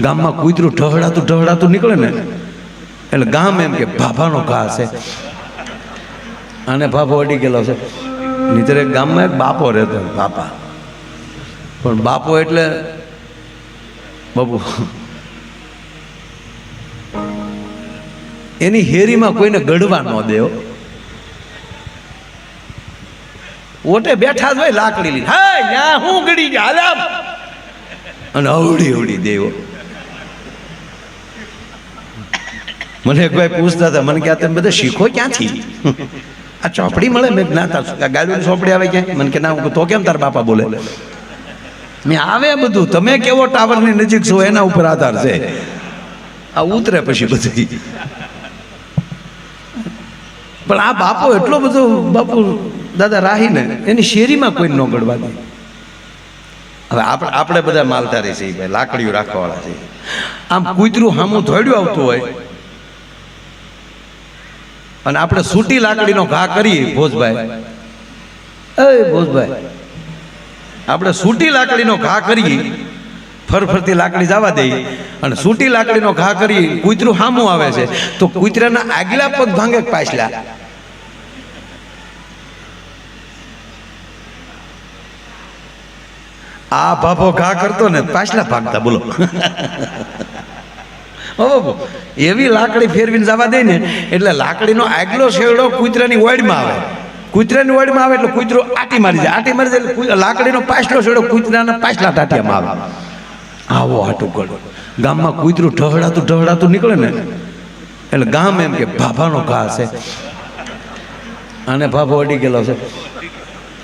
ગામમાં કૂતરું ઢહડાતું ઢહડાતું નીકળે ને, એટલે ગામ એમ કે ભાભાનો ઘા છે. અને ભાભો અડી ગયેલો છે. નીચે ગામમાં એક બાપો રહેતો બાપા. પણ બાપો એટલે બાપુ. એની હેરીમાં કોઈને ગઢવા ન દેવો ઓટે બેઠા જ હોય લાકડી લીધી હા હું જા અને અવડી અવડી દેવો મને એક ભાઈ પૂછતા હતા, મને કે તમે બધા શીખો ક્યાંથી? આ ચોપડી મળે, મેં જ્ઞાતા તાર ચોપડી આવે ક્યાં? મને કે, ના, હું તો કેમ તાર બાપા બોલે? મેં આવે બધું, તમે કેવો ટાવરની નજીક છો, એના ઉપર આધાર છે. આ ઉતરે પછી બધી પણ આ બાપો એટલો બધો બાપુ દાદા રાહીને, એની શેરીમાં કોઈ ન ગળવા દે. હવે આપણે આપણે બધા માલધારી ભાઈ, લાકડીઓ રાખવાવાળા છે આમ કૂતરું હામું ધોડ્યું આવતું હોય અને આપણે સૂટી લાકડીનો ઘા કરીએ ભોજભાઈ. એ ભોજભાઈ. આપણે સૂટી લાકડીનો ઘા કરીએ ફરફરતી લાકડી જવા દઈએ અને સૂટી લાકડીનો ઘા કરી કૂતરું હામું આવે છે. તો કૂતરાના આગલા પગ ભાંગે પાછલા? આ ભાભો ઘા કરતો ને પાછલા ભાગતા બોલો. ઓ, એવી લાકડી ફેરવીને જવા દે ને, એટલે લાકડીનો આગલો શેરડો કૂતરાની વાડમાં આવે. કૂતરાની વાડમાં આવે એટલે કૂતરો આટી મારી જાય. આટી મારી જાય એટલે લાકડીનો પાછલો શેરડો કૂતરાના પાછલા ટાટિયામાં આવે. આવો આટો ગળો. ગામમાં કૂતરું ઢહડાતું ઢહડાતું નીકળે ને, એટલે ગામ એમ કે ભાભાનો ઘા છે. અને ભાભો અડી ગયેલો છે.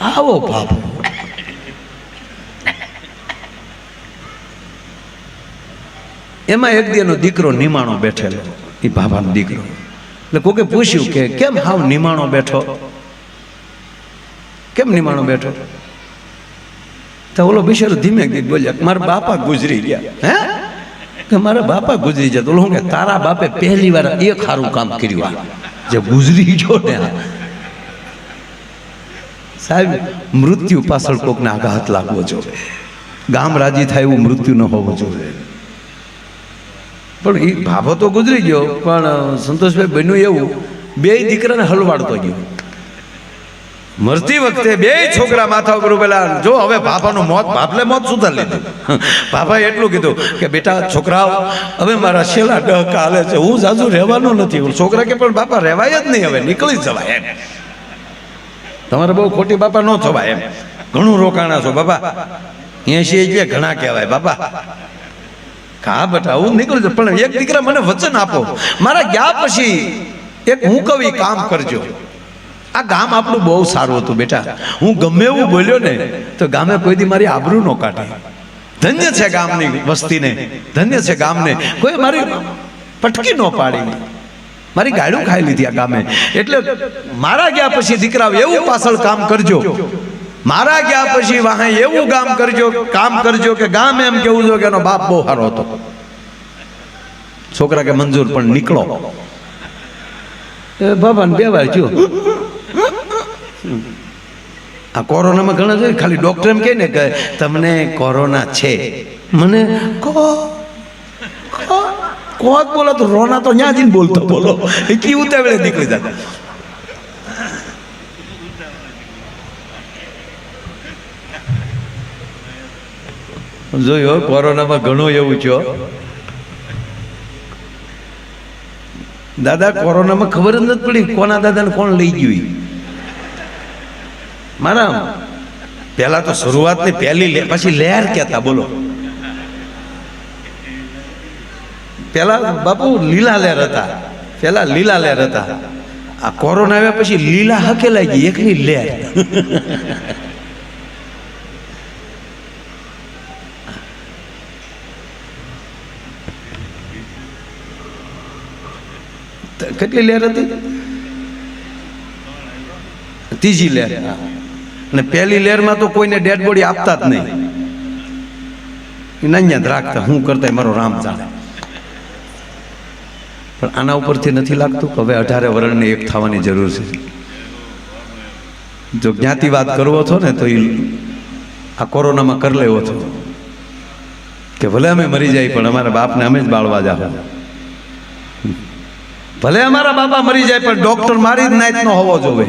આવો ભાભો. એમાં એક દીનો દીકરો નિમાણો બેઠેલો. એ ભાભાનો દીકરો. એટલે કોકે પૂછ્યું કે કેમ હાવ નિમાણો બેઠો? કેમ નિમાણો બેઠો? તો ઓલો બિશેરો ધીમે ગીત બોલ્યા મારા બાપા ગુજરી ગયા. હે? કે મારા બાપા ગુજરી જતો ઓલો કે તારા બાપે પહેલી વાર એક સારું કામ કર્યું આ. જે ગુજરી ગયો ને સાહેબ, મૃત્યુ પાછળ કોકને આઘાત લાગવો જોઈએ. ગામ રાજી થાય એવું મૃત્યુ ન હોવું જોઈએ. પણ એ ભાભો તો ગુજરી ગયો, પણ સંતોષભાઈ બન્યું એવું, બે દીકરાને હલવાડતો ગયો. મરતી વખતે બે છોકરા માથા ઉપર પેલા જો હવે બાપાનું મોત બાપલે મોત સુધાર લીધું. બાપાએ એટલું કીધું કે, બેટા, છોકરાઓ, હવે મારા છેલ્લા ડહ હાલે છે, હું જાજુ રહેવાનો નથી. છોકરા કે, પણ બાપા, રહેવાય જ નહીં હવે, નીકળી જવાય એમ. તમારે બહુ ખોટી બાપા ન થવાય એમ. ઘણું રોકાણા છો, બાપા. એસી રૂપિયા ઘણા કહેવાય, બાપા. હા બટા હું નીકળું છું પણ એક દીકરા મને વચન આપો. મારા ગયા પછી એક હું કવિ કામ કરજો. આ ગામ આપણું બહુ સારું હતું બેટા. હું ગમે એવું બોલ્યો ને, તો ગામે કોઈ દી મારી આબરૂ ન કાઢે. ધન્ય છે ગામની વસ્તીને. ધન્ય છે ગામને. કોઈ મારી પટકી ન પાડી. મારી ગાડું ખાઈ લીધી આ ગામે. એટલે મારા ગયા પછી દીકરા એવું પાછળ કામ કરજો. મારા ગયા પછી વાહે એવું કામ કરજો કામ કરજો કે ગામ એમ કેવું જો કે એનો બાપ બહુ સારો હતો. છોકરા કે મંજૂર પણ નીકળો. બાબાને બે વાર જો આ કોરોનામાં ઘણા છે ખાલી ડોક્ટર એમ કહે ને કે તમને કોરોના છે. મને કો કો કોક બોલો તો રોના તો ન્યા જઈને બોલતો બોલો. એ કી ઉતાવળે નીકળી જતા. જોયું કોરોનામાં ઘણું એવું છો દાદા, કોરોનામાં ખબર જ નથી પડી કોના દાદાને કોણ લઈ ગયું મારા પહેલા તો શરૂઆતની પહેલી લે, પછી લહેર કહેતા, બોલો. પહેલા બાપુ લીલા લહેર હતા, પહેલા લીલા લહેર હતા. આ કોરોના આવ્યા પછી લીલા હકેલાઈ ગઈ, એકની લહેર. કેટલી લહેર હતી? ત્રીજી લહેર. અને પહેલી લહેરમાં તો કોઈને ડેડ બોડી આપતા જ નહીં. એ નઅહીંયા જ રાખતા. હું કરતા મારો રામ જાણે. પણ આના ઉપરથી નથી લાગતું કે હવે અઢારે વર્ણને એક થવાની જરૂર છે. જો જ્ઞાતિવાદ કરવો છો ને, તો એ આ કોરોનામાં કરી લેવો છો. કે ભલે અમે મરી જાય, પણ અમારા બાપને અમે જ બાળવા જાઓ. ભલે અમારા બાપા મરી જાય, પણ ડોક્ટર મારી જ નાઈટ નો હોવો જોવે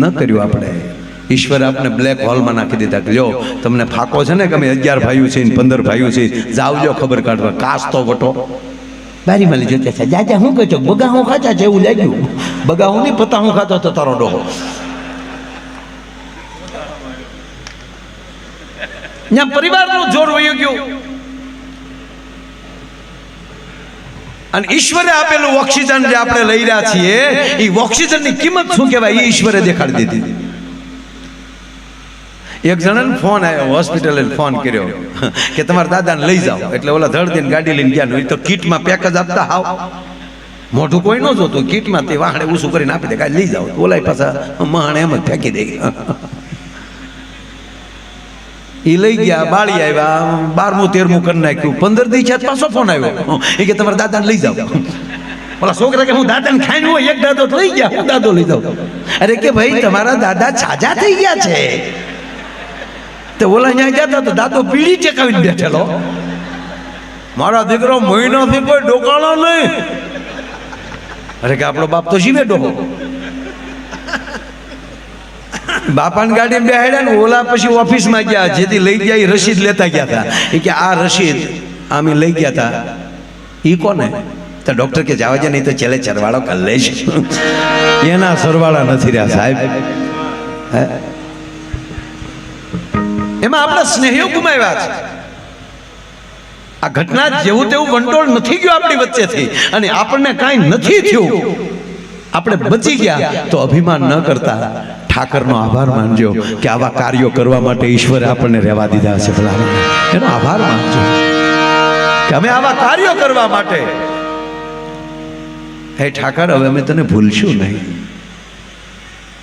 ન કર્યું આપણે. ઈશ્વરે આપને બ્લેક હોલમાં નાખી દીધા લ્યો, તમને ફાકો છે ને કે અમે અગિયાર ભાઈઓ છે ને પંદર ભાઈઓ છે જાવજો ખબર કાઢવા કાસ તો વટો. બારી માલી જોતા છે જાજા, હું કહો બગા હું ખાતા છે એવું લાગ્યું. બગા હું નહીં પતા હું ખાતો તો તારો ડોહો. પરિવારનું જોર વયું ગયું. અને ઈશ્વરે આપેલું ઓક્સિજન જે આપણે લઈ રહ્યા છીએ એ ઓક્સિજનની કિંમત શું કહેવાય? એ ઈશ્વરે દેખાડી દીધી. એક જણાને ફોન આવ્યો હોસ્પિટલે ફોન કર્યો, કે તમારા દાદાને લઈ જાઓ. એટલે ઓલા ધડ ગાડી લઈને ગયા એ તો કીટમાં પેક જ આપતા હાવ. મોઢું કોઈ ન જોતું કીટમાં તે વાહણે ઊસું કરીને આપી દે, કાંઈ લઈ જાઓ. ઓલાય પાછા મહાણે એમ જ ફેંકી દે. એ લઈ ગયા, બાળી આવ્યા, બારમું, તેરમું કરી નાખ્યું. પંદર દી છે, પાછો ફોન આવ્યો. એ કે તમારા દાદાને લઈ જાઓ. ઓલા છોકરા કે હું દાદાને ખાઈને હોય, એક દાદો લઈ ગયા, હું દાદો લઈ જાઉં. અરે કે ભાઈ, તમારા દાદા છાજા થઈ ગયા છે. તે ઓલા અહીંયા ગયા હતા તો દાદો પીડી ચેકાવીને બેઠેલો. મારા દીકરો મહિનાથી કોઈ ડોકાણો નહીં. અરે કે આપણો બાપ તો જીવે ડોહો. બાપાની ગાડીમાં બેહાડ્યા ને ઓલા પછી ઓફિસમાં ગયા. જેથી લઈ ગયા એ રસીદ લેતા ગયા હતા. એ કે આ રસીદ અમે લઈ ગયા હતા. એ કોને? તો ડૉક્ટર કે જાવા નહીં તો છેલ્લે ચરવાળો કર લઈશ એના સરવાળા નથી રહ્યા સાહેબ. હે? એમાં આપણા સ્નેહીઓ ગુમાવ્યા છે. આ ઘટના જેવું તેવું વંટોળ નથી ગયો આપણી વચ્ચેથી. અને આપણને કાંઈ નથી થયું. આપણે બચી ગયા તો અભિમાન ન કરતા. ઠાકરનો આભાર માનજો કે આવા કાર્યો કરવા માટે ઈશ્વરે આપણને રહેવા દીધા છે ભલા એનો આભાર માનજો કે અમે આવા કાર્યો કરવા માટે. હે ઠાકર, હવે અમે તને ભૂલશું નહીં.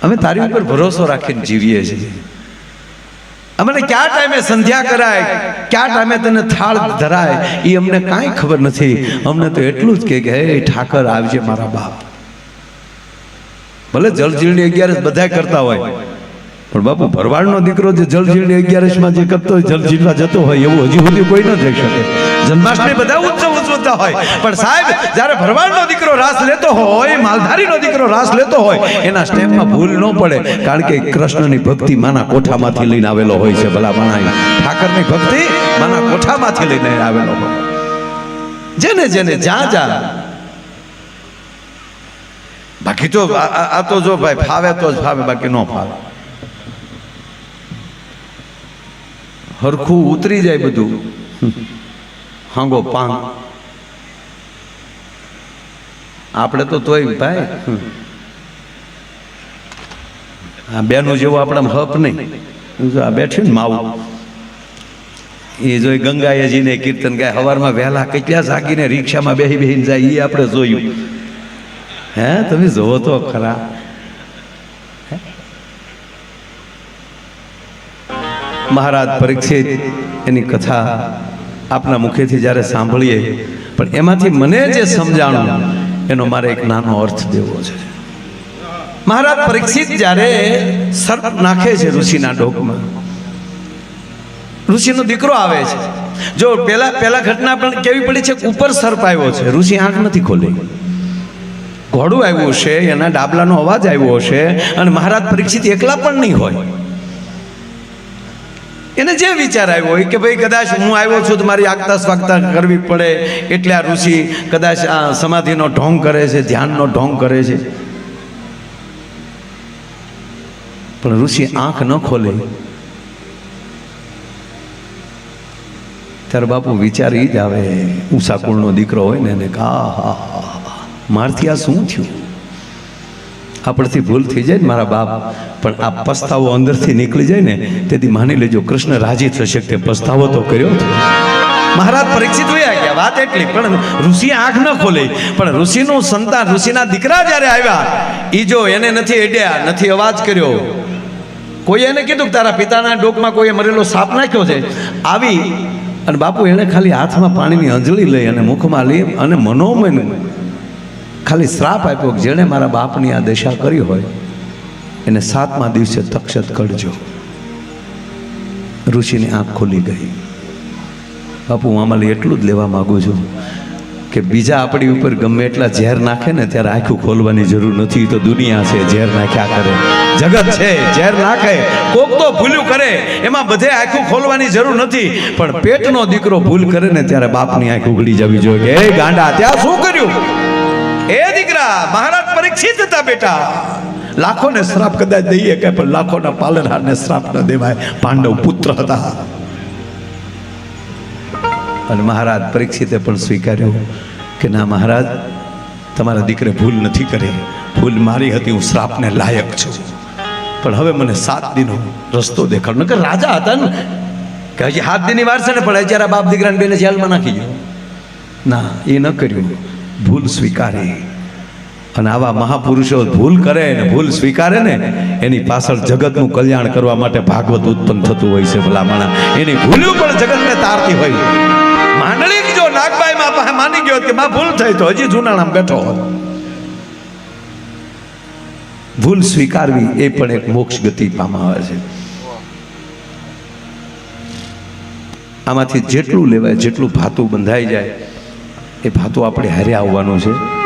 અમે તારી ઉપર ભરોસો રાખીને જીવીએ છીએ. અમને કયા ટાઈમે સંધ્યા કરાય, કયા ટાઈમે તને થાળ ધરાય એ અમને કાંઈ ખબર નથી. અમને તો એટલું જ કે, હે ઠાકર, આવજે મારા બાપ. ભલે જળઝીલની અગિયારસ બધા કરતા હોય. પણ બાપુ ભરવાડનો દીકરો જે જળઝીલની અગિયારસમાં જે કરતો હોય જળઝીલમાં જતો હોય એવું હજી સુધી કોઈ ન જઈ શકે. જન્માષ્ટમી બધા ઉત્સવ ઉજવતા હોય. પણ સાહેબ જ્યારે ભરવાડનો દીકરો રાસ લેતો હોય માલધારીનો દીકરો રાસ લેતો હોય એના સ્ટેપમાં ભૂલ ન પડે. કારણ કે કૃષ્ણની ભક્તિ માના કોઠામાંથી લઈને આવેલો હોય છે ભલા માણા ઠાકરની ભક્તિ માના કોઠામાંથી લઈને આવેલો હોય. જેને જેને જ્યાં જ્યાં બાકી તો આ- તો જો ભાઈ ફાવે તો જ ફાવે, બાકી ન ફાવે. હરખું ઉતરી જાય બધું. હાંગો પાંગ. આપણે તો તોય ભાઈ. આ બેનું જેવું આપણા હપ નહીં. આ બેઠી ને માવું. એ જોઈ ગંગાએ જઈને કીર્તન ગાય સવારમાં વહેલા કેટલા જાગીને રિક્ષામાં બેહી બેહીને જાય એ આપણે જોયું. હે? તમે જોવો તો ખરા. મહારાજ પરીક્ષિત એની કથા આપના મુખેથી જ્યારે સાંભળીએ, પણ એમાંથી મને જે સમજાણું, એનો મારે એક નાનો અર્થ દેવો છે. મહારાજ પરીક્ષિત જ્યારે સર્પ નાખે છે ઋષિના ડોકમાં, ઋષિનો દીકરો આવે છે. જો પેલા પેલા ઘટના પણ કેવી પડી છે? ઉપર સર્પ આવ્યો છે. ઋષિ આંખ નથી ખોલી. ઘોડું આવ્યું છે એના ડાબલાનો અવાજ આવ્યો હશે અને મહારાજ પરીક્ષિત એકલા પણ નહીં હોય. એને જે વિચાર આવ્યો હોય કે ભાઈ કદાચ હું આવ્યો છું તો મારી આગતા સ્વાગતા કરવી પડે, એટલે આ ઋષિ કદાચ આ સમાધિનો ઢોંગ કરે છે, ધ્યાનનો ઢોંગ કરે છે. પણ ઋષિ આંખ ન ખોલે. ત્યારે બાપુ વિચાર એ જ આવે ઉષા કુળનો દીકરો હોય ને એને કા હા હા મારથી આ શું થયું? આપણથી ભૂલ થઈ જાય ને મારા બાપ, પણ આ પસ્તાવો અંદરથી નીકળી જાય ને, તેથી માની લેજો કૃષ્ણ રાજી થશે તે પસ્તાવો તો કર્યો મહારાજ પરીક્ષિત વયા ગયા, વાત એટલી, પણ ઋષિ આંખ ન ખોલી. પણ ઋષિનું સંતાન, ઋષિના દીકરા જ્યારે આવ્યા, ઈ જો એને નથી એડ્યા નથી અવાજ કર્યો. કોઈ એને કીધું કે તારા પિતાના ડોકમાં કોઈએ મરેલો સાપ નાખ્યો છે? આવી, અને બાપુ એણે ખાલી હાથમાં પાણીની અંજળી લઈ અને મુખમાં લઈ અને મનોમન ખાલી શ્રાપ આપ્યો કે જેણે મારા બાપની આ દશા કરી હોય, એને સાતમા દિવસે તક્ષત કરજો. ઋષિની આંખ ખુલી ગઈ. બાપુ, હું આમાં એટલું જ લેવા માગું છું કે બીજા આપણી ઉપર ગમે એટલા ઝેર નાખે ને ત્યારે આખું ખોલવાની જરૂર નથી. તો દુનિયા છે, ઝેર નાખ્યા કરે. જગત છે, ઝેર નાખે. કોક તો ભૂલ્યું કરે. એમાં બધે આખું ખોલવાની જરૂર નથી. પણ પેટનો દીકરો ભૂલ કરે ને ત્યારે બાપની આંખ ઉઘડી જવી જોઈએ. એ ગાંડા, ત્યાં શું કર્યું? એ દીકરા, મહારાજ પરીક્ષિત હતા બેટા. લાખોને શ્રાપ કદાચ દઈએ કે, પણ લાખોના પાલનહારને શ્રાપ ન દેવાય. પાંડવ પુત્ર હતા. અને મહારાજ પરીક્ષિતે પણ સ્વીકાર્યો કે, ના મહારાજ, તમારા દીકરે ભૂલ નથી કરી. ભૂલ મારી હતી, હું શ્રાપને લાયક છું. પણ હવે મને સાત દિનો રસ્તો દેખાડો. કે રાજા હતા ને, કે હજી સાત દિનની વાર છે ને, પણ અત્યારે બાપ દીકરાને બેને જેલમાં નાખી ગયો. ના, એ ન કર્યું. ભૂલ સ્વીકારી. અને આવા મહાપુરુષો ભૂલ કરે ને ભૂલ સ્વીકારે ને, એની પાછળ જગતનું કલ્યાણ કરવા માટે ભાગવત ઉત્પન્ન થતું હોય છે ભલામણા. એની ભૂલ્યું પણ જગતને તારતી હોય. માંડલિક જો નાગબાઈ માં પાસે માની ગયો કે માં ભૂલ થઈ તો હજી જૂનાણામાં બેઠો હોત. ભૂલ સ્વીકારવી એ પણ એક મોક્ષ ગતિ પામાવે છે. આમાંથી જેટલું લેવાય, જેટલું ભાતું બંધાઈ જાય એ ભાતું આપણે હારે આવવાનું છે.